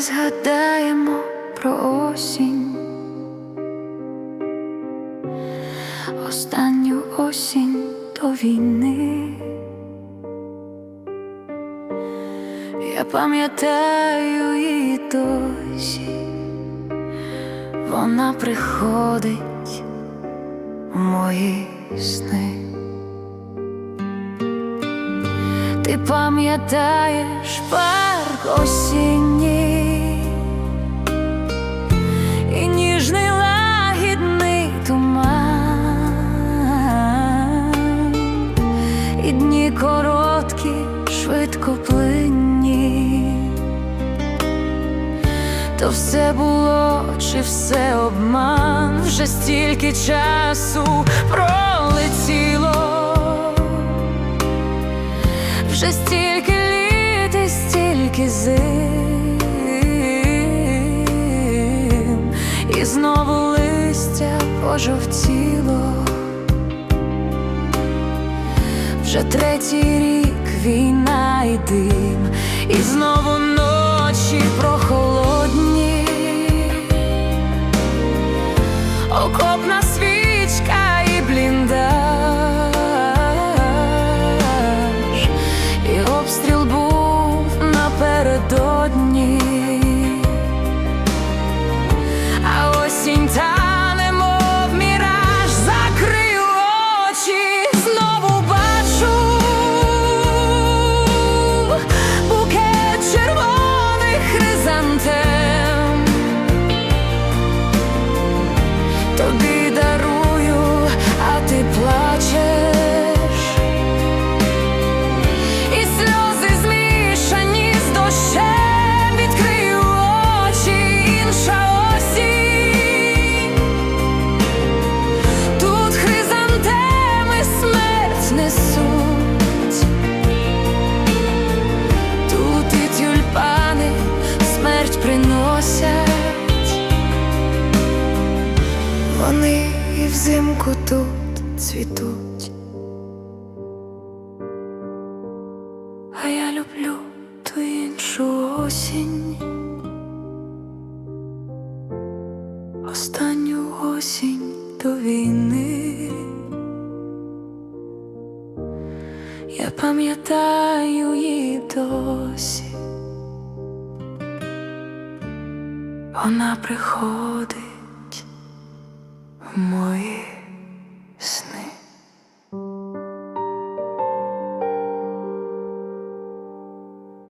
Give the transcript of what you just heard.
згадаємо про осінь, останню осінь до війни. Я пам'ятаю її досі, вона приходить в мої сни. Ти пам'ятаєш парк осінній дні короткі, швидкоплинні. То все було, чи все обман, вже стільки часу пролетіло. Вже стільки літ і стільки зим, і знову листя пожовтіло. Вже третій рік війна і дим, і знову ночі прохолодні, окопна свічка і бліндаж, і обстріл був напередодні, Вони і взимку тут цвітуть. А я люблю ту іншу осінь. Останню осінь до війни. Я пам'ятаю її досі. Вона приходить в мої